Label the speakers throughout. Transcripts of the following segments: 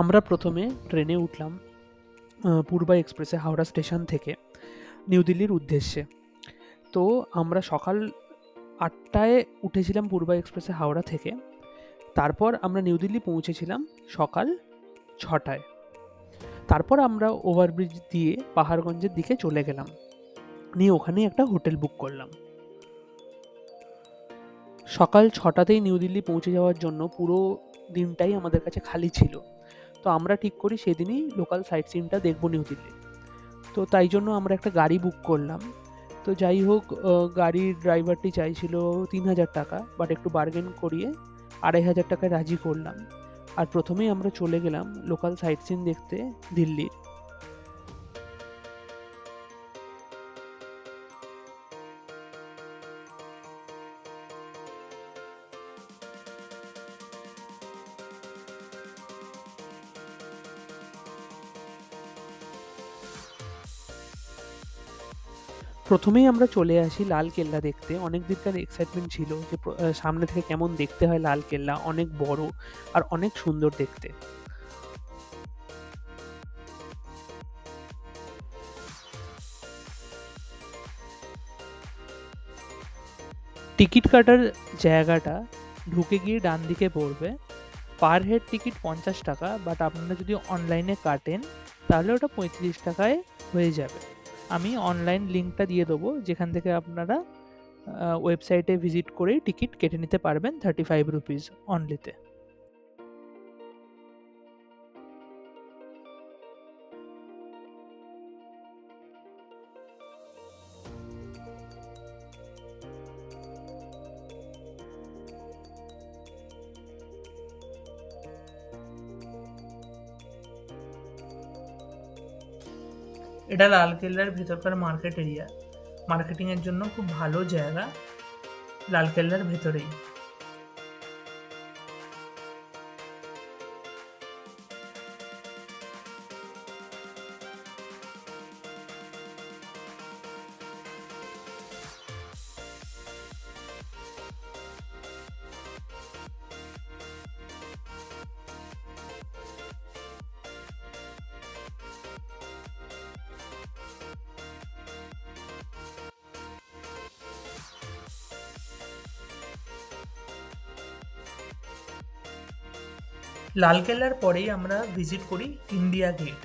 Speaker 1: আমরা প্রথমে ট্রেনে উঠলাম পূর্বা এক্সপ্রেসে হাওড়া স্টেশন থেকে, নিউ দিল্লির উদ্দেশ্যে। তো আমরা সকাল আটটায় উঠেছিলাম পূর্বা এক্সপ্রেসে হাওড়া থেকে, তারপর আমরা নিউ দিল্লি পৌঁছেছিলাম সকাল ছটায়। তারপর আমরা ওভারব্রিজ দিয়ে পাহাড়গঞ্জের দিকে চলে গেলাম, নিয়ে ওখানেই একটা হোটেল বুক করলাম। সকাল ছটাতেই নিউ দিল্লি পৌঁছে যাওয়ার জন্য পুরো দিনটাই আমাদের কাছে খালি ছিল। তো আমরা ঠিক করি সেদিনই লোকাল সাইট সিনটা দেখব নিউ দিল্লি তো তাই জন্য আমরা একটা গাড়ি বুক করলাম। তো যাই হোক গাড়ির ড্রাইভারটি চাইছিল তিন হাজার টাকা বাট একটু বার্গেন করিয়ে আড়াই হাজার টাকায় রাজি করলাম। আর প্রথমেই আমরা চলে গেলাম লোকাল সাইট সিন দেখতে দিল্লির। প্রথমেই আমরা চলে আসি লাল কেল্লা দেখতে। অনেক দিনকার এক্সাইটমেন্ট ছিল যে সামনে থেকে কেমন দেখতে হয় লাল কেল্লা, অনেক বড় আর অনেক সুন্দর দেখতে। টিকিট কাটার জায়গাটা ঢুকে গিয়ে ডান দিকে পড়বে। পার হেড টিকিট পঞ্চাশ টাকা, বাট আপনারা যদি অনলাইনে কাটেন, তাহলে ওটা পঁয়ত্রিশ টাকায় হয়ে যাবে। আমি অনলাইন লিঙ্কটা দিয়ে দেবো, যেখান থেকে আপনারা ওয়েবসাইটে ভিজিট করেই টিকিট কেটে নিতে পারবেন থার্টি ফাইভ রুপিস অনলিতে
Speaker 2: এটা লালকেল্লার ভেতরকার মার্কেট এরিয়া মার্কেটিংয়ের জন্য খুব ভালো জায়গা লালকেল্লার ভেতরেই। লালকেল্লার পরেই আমরা ভিজিট করি ইন্ডিয়া গেট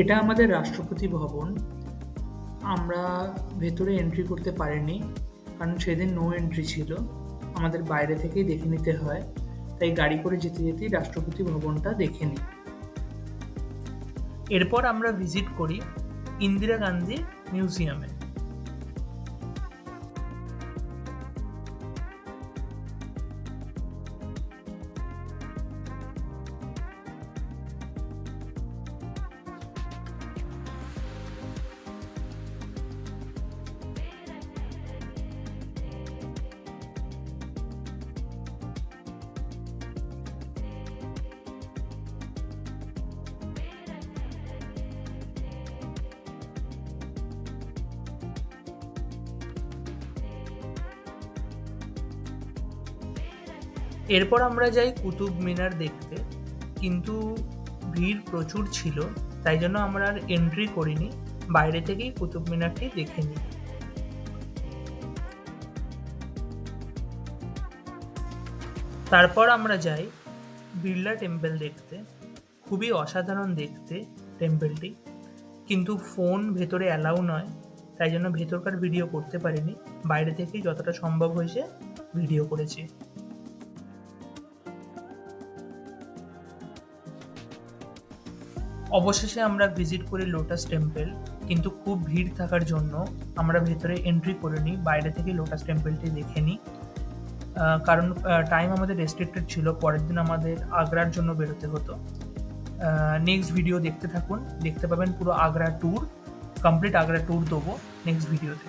Speaker 2: এটা আমাদের রাষ্ট্রপতি ভবন। আমরা ভেতরে এন্ট্রি করতে পারিনি, কারণ সেদিন নো এন্ট্রি ছিল। আমাদের বাইরে থেকেই দেখে নিতে হয়। তাই গাড়ি করে যেতে যেতেই রাষ্ট্রপতি ভবনটা দেখে নিই। এরপর আমরা ভিজিট করি ইন্দিরা গান্ধী মিউজিয়ামে এরপর আমরা যাই কুতুব মিনার দেখতে। কিন্তু ভিড় প্রচুর ছিল, তাই জন্য আমরা আর এন্ট্রি করিনি। বাইরে থেকেই কুতুব মিনারটি দেখে নিই। তারপর আমরা যাই বিড়লা টেম্পল দেখতে। খুবই অসাধারণ দেখতে টেম্পলটি। কিন্তু ফোন ভেতরে অ্যালাউ নয়, তাই জন্য ভেতরকার ভিডিও করতে পারিনি। বাইরে থেকেই যতটা সম্ভব হয়েছে ভিডিও করেছি। অবশেষে আমরা ভিজিট করি লোটাস টেম্পেল কিন্তু খুব ভিড় থাকার জন্য আমরা ভেতরে এন্ট্রি করে নিই, বাইরে থেকে লোটাস টেম্পেলটি দেখে নিই। কারণ টাইম আমাদের রেস্ট্রিক্টেড ছিল, পরের দিন আমাদের আগ্রার জন্য বেরোতে হতো। নেক্সট ভিডিও দেখতে থাকুন, দেখতে পাবেন পুরো Agra tour complete Agra tour দেবো নেক্সট ভিডিওতে